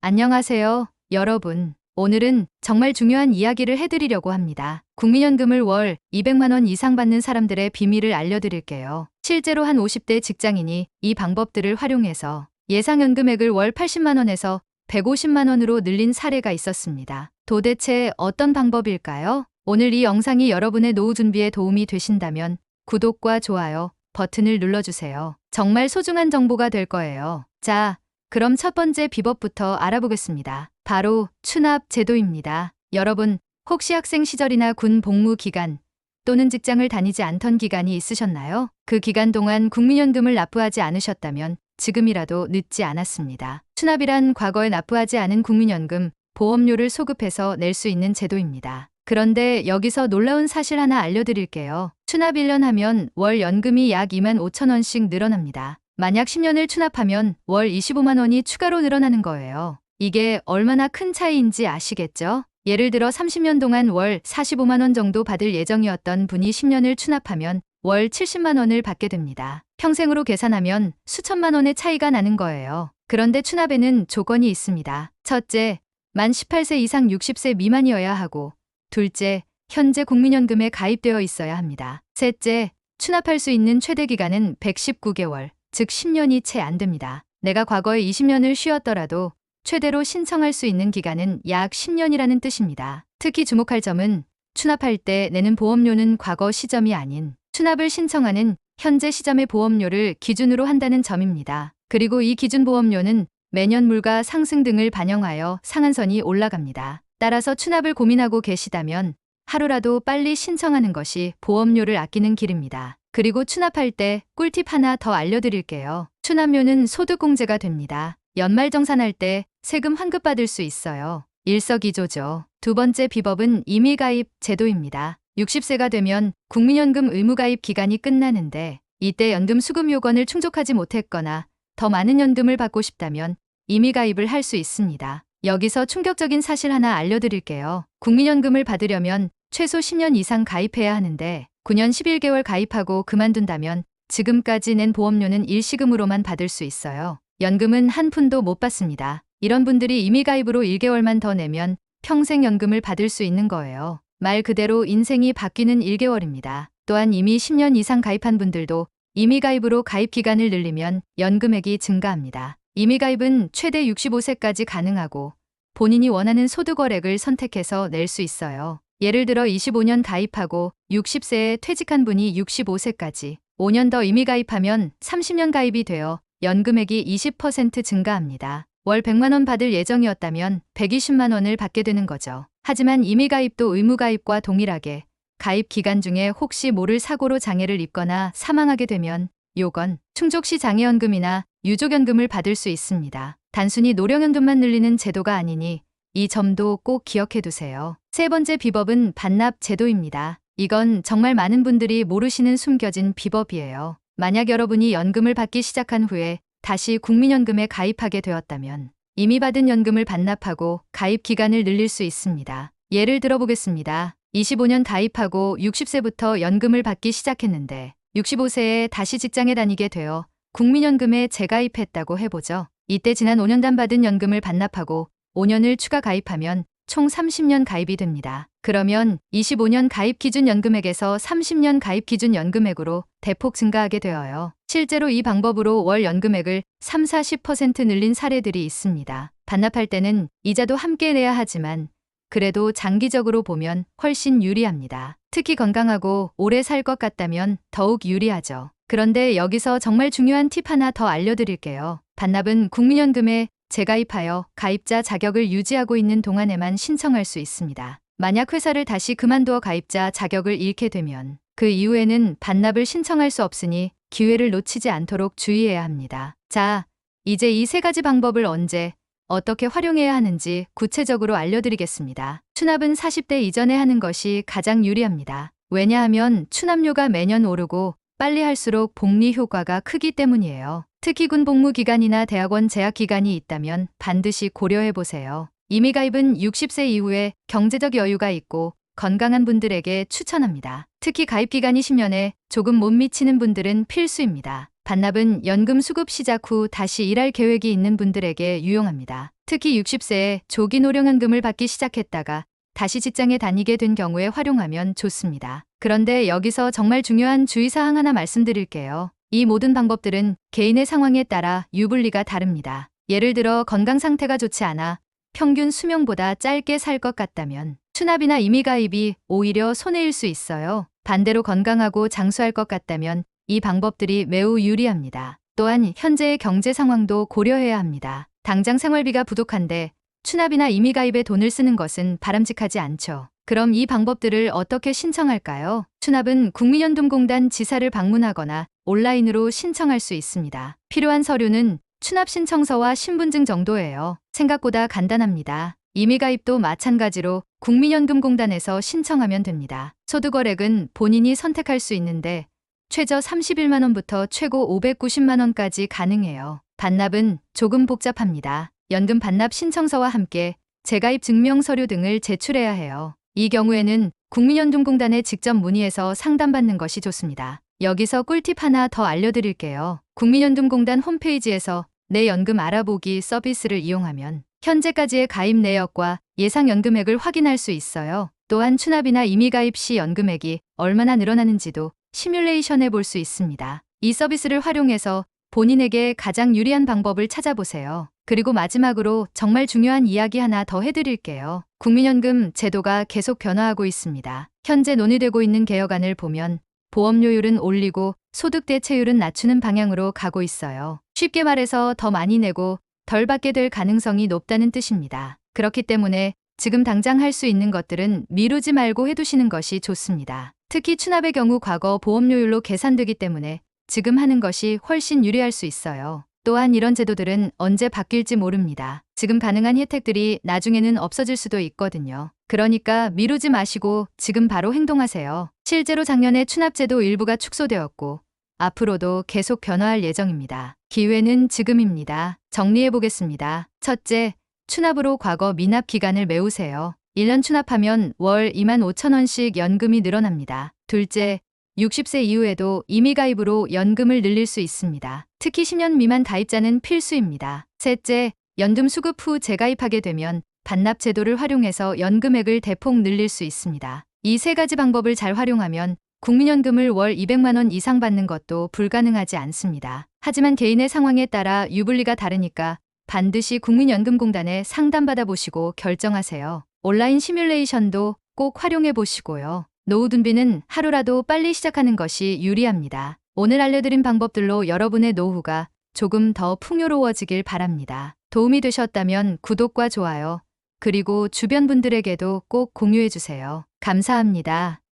안녕하세요, 여러분. 오늘은 정말 중요한 이야기를 해드리려고 합니다. 국민연금을 월 200만원 이상 받는 사람들의 비밀을 알려드릴게요. 실제로 한 50대 직장인이 이 방법들을 활용해서 예상연금액을 월 80만원에서 150만원으로 늘린 사례가 있었습니다. 도대체 어떤 방법일까요? 오늘 이 영상이 여러분의 노후 준비에 도움이 되신다면 구독과 좋아요 버튼을 눌러주세요. 정말 소중한 정보가 될 거예요. 자, 그럼 첫 번째 비법부터 알아보겠습니다. 바로 추납 제도입니다. 여러분, 혹시 학생 시절이나 군 복무 기간 또는 직장을 다니지 않던 기간이 있으셨나요? 그 기간 동안 국민연금을 납부하지 않으셨다면 지금이라도 늦지 않았습니다. 추납이란 과거에 납부하지 않은 국민연금 보험료를 소급해서 낼 수 있는 제도입니다. 그런데 여기서 놀라운 사실 하나 알려드릴게요. 추납 1년 하면 월 연금이 약 2만 5천 원씩 늘어납니다. 만약 10년을 추납하면 월 25만 원이 추가로 늘어나는 거예요. 이게 얼마나 큰 차이인지 아시겠죠? 예를 들어 30년 동안 월 45만 원 정도 받을 예정이었던 분이 10년을 추납하면 월 70만 원을 받게 됩니다. 평생으로 계산하면 수천만 원의 차이가 나는 거예요. 그런데 추납에는 조건이 있습니다. 첫째, 만 18세 이상 60세 미만이어야 하고, 둘째, 현재 국민연금에 가입되어 있어야 합니다. 셋째, 추납할 수 있는 최대 기간은 119개월, 즉 10년이 채 안 됩니다. 내가 과거에 20년을 쉬었더라도 최대로 신청할 수 있는 기간은 약 10년이라는 뜻입니다. 특히 주목할 점은 추납할 때 내는 보험료는 과거 시점이 아닌 추납을 신청하는 현재 시점의 보험료를 기준으로 한다는 점입니다. 그리고 이 기준 보험료는 매년 물가 상승 등을 반영하여 상한선이 올라갑니다. 따라서 추납을 고민하고 계시다면 하루라도 빨리 신청하는 것이 보험료를 아끼는 길입니다. 그리고 추납할 때 꿀팁 하나 더 알려드릴게요. 추납료는 소득공제가 됩니다. 연말정산할 때 세금 환급받을 수 있어요. 일석이조죠. 두 번째 비법은 임의가입 제도입니다. 60세가 되면 국민연금 의무가입 기간이 끝나는데 이때 연금 수급 요건을 충족하지 못했거나 더 많은 연금을 받고 싶다면 임의가입을 할 수 있습니다. 여기서 충격적인 사실 하나 알려드릴게요. 국민연금을 받으려면 최소 10년 이상 가입해야 하는데 9년 11개월 가입하고 그만둔다면 지금까지 낸 보험료는 일시금으로만 받을 수 있어요. 연금은 한 푼도 못 받습니다. 이런 분들이 임의가입으로 1개월만 더 내면 평생 연금을 받을 수 있는 거예요. 말 그대로 인생이 바뀌는 1개월입니다. 또한 이미 10년 이상 가입한 분들도 임의가입으로 가입 기간을 늘리면 연금액이 증가합니다. 임의가입은 최대 65세까지 가능하고 본인이 원하는 소득월액을 선택해서 낼 수 있어요. 예를 들어 25년 가입하고 60세에 퇴직한 분이 65세까지 5년 더 임의 가입하면 30년 가입이 되어 연금액이 20% 증가합니다. 월 100만 원 받을 예정이었다면 120만 원을 받게 되는 거죠. 하지만 임의 가입도 의무 가입과 동일하게 가입 기간 중에 혹시 모를 사고로 장애를 입거나 사망하게 되면 요건 충족시 장애연금이나 유족연금을 받을 수 있습니다. 단순히 노령연금만 늘리는 제도가 아니니 이 점도 꼭 기억해 두세요. 세 번째 비법은 반납 제도입니다. 이건 정말 많은 분들이 모르시는 숨겨진 비법이에요. 만약 여러분이 연금을 받기 시작한 후에 다시 국민연금에 가입하게 되었다면 이미 받은 연금을 반납하고 가입 기간을 늘릴 수 있습니다. 예를 들어보겠습니다. 25년 가입하고 60세부터 연금을 받기 시작했는데 65세에 다시 직장에 다니게 되어 국민연금에 재가입했다고 해보죠. 이때 지난 5년간 받은 연금을 반납하고 5년을 추가 가입하면 총 30년 가입이 됩니다. 그러면 25년 가입 기준 연금액에서 30년 가입 기준 연금액으로 대폭 증가하게 되어요. 실제로 이 방법으로 월 연금액을 3, 40% 늘린 사례들이 있습니다. 반납할 때는 이자도 함께 내야 하지만 그래도 장기적으로 보면 훨씬 유리합니다. 특히 건강하고 오래 살 것 같다면 더욱 유리하죠. 그런데 여기서 정말 중요한 팁 하나 더 알려드릴게요. 반납은 국민연금에 재가입하여 가입자 자격을 유지하고 있는 동안에만 신청할 수 있습니다. 만약 회사를 다시 그만두어 가입자 자격을 잃게 되면 그 이후에는 반납을 신청할 수 없으니 기회를 놓치지 않도록 주의해야 합니다. 자, 이제 이 세 가지 방법을 언제 어떻게 활용해야 하는지 구체적으로 알려드리겠습니다. 추납은 40대 이전에 하는 것이 가장 유리합니다. 왜냐하면 추납료가 매년 오르고 빨리 할수록 복리 효과가 크기 때문이에요. 특히 군 복무 기간이나 대학원 재학 기간이 있다면 반드시 고려해 보세요. 이미 가입은 60세 이후에 경제적 여유가 있고 건강한 분들에게 추천합니다. 특히 가입 기간이 10년에 조금 못 미치는 분들은 필수입니다. 반납은 연금 수급 시작 후 다시 일할 계획이 있는 분들에게 유용합니다. 특히 60세에 조기 노령연금을 받기 시작했다가 다시 직장에 다니게 된 경우에 활용하면 좋습니다. 그런데 여기서 정말 중요한 주의사항 하나 말씀드릴게요. 이 모든 방법들은 개인의 상황에 따라 유불리가 다릅니다. 예를 들어 건강 상태가 좋지 않아 평균 수명보다 짧게 살 것 같다면 추납이나 임의가입이 오히려 손해일 수 있어요. 반대로 건강하고 장수할 것 같다면 이 방법들이 매우 유리합니다. 또한 현재의 경제 상황도 고려해야 합니다. 당장 생활비가 부족한데 추납이나 임의가입에 돈을 쓰는 것은 바람직하지 않죠. 그럼 이 방법들을 어떻게 신청할까요? 추납은 국민연금공단 지사를 방문하거나 온라인으로 신청할 수 있습니다. 필요한 서류는 추납 신청서와 신분증 정도예요. 생각보다 간단합니다. 임의가입도 마찬가지로 국민연금공단에서 신청하면 됩니다. 소득월액은 본인이 선택할 수 있는데 최저 31만 원부터 최고 590만 원까지 가능해요. 반납은 조금 복잡합니다. 연금 반납 신청서와 함께 재가입 증명 서류 등을 제출해야 해요. 이 경우에는 국민연금공단에 직접 문의해서 상담받는 것이 좋습니다. 여기서 꿀팁 하나 더 알려드릴게요. 국민연금공단 홈페이지에서 내 연금 알아보기 서비스를 이용하면 현재까지의 가입 내역과 예상 연금액을 확인할 수 있어요. 또한 추납이나 임의가입 시 연금액이 얼마나 늘어나는지도 시뮬레이션해 볼 수 있습니다. 이 서비스를 활용해서 본인에게 가장 유리한 방법을 찾아보세요. 그리고 마지막으로 정말 중요한 이야기 하나 더 해드릴게요. 국민연금 제도가 계속 변화하고 있습니다. 현재 논의되고 있는 개혁안을 보면 보험료율은 올리고 소득 대체율은 낮추는 방향으로 가고 있어요. 쉽게 말해서 더 많이 내고 덜 받게 될 가능성이 높다는 뜻입니다. 그렇기 때문에 지금 당장 할 수 있는 것들은 미루지 말고 해두시는 것이 좋습니다. 특히 추납의 경우 과거 보험료율로 계산되기 때문에 지금 하는 것이 훨씬 유리할 수 있어요. 또한 이런 제도들은 언제 바뀔지 모릅니다. 지금 가능한 혜택들이 나중에는 없어질 수도 있거든요. 그러니까 미루지 마시고 지금 바로 행동하세요. 실제로 작년에 추납제도 일부가 축소되었고 앞으로도 계속 변화할 예정입니다. 기회는 지금입니다. 정리해 보겠습니다. 첫째, 추납으로 과거 미납 기간을 메우세요. 1년 추납하면 월 2만 5천 원씩 연금이 늘어납니다. 둘째, 60세 이후에도 임의가입으로 연금을 늘릴 수 있습니다. 특히 10년 미만 가입자는 필수입니다. 셋째, 연금 수급 후 재가입하게 되면 반납 제도를 활용해서 연금액을 대폭 늘릴 수 있습니다. 이 세 가지 방법을 잘 활용하면 국민연금을 월 200만 원 이상 받는 것도 불가능하지 않습니다. 하지만 개인의 상황에 따라 유불리가 다르니까 반드시 국민연금공단에 상담받아 보시고 결정하세요. 온라인 시뮬레이션도 꼭 활용해 보시고요. 노후 준비는 하루라도 빨리 시작하는 것이 유리합니다. 오늘 알려드린 방법들로 여러분의 노후가 조금 더 풍요로워지길 바랍니다. 도움이 되셨다면 구독과 좋아요, 그리고 주변 분들에게도 꼭 공유해 주세요. 감사합니다.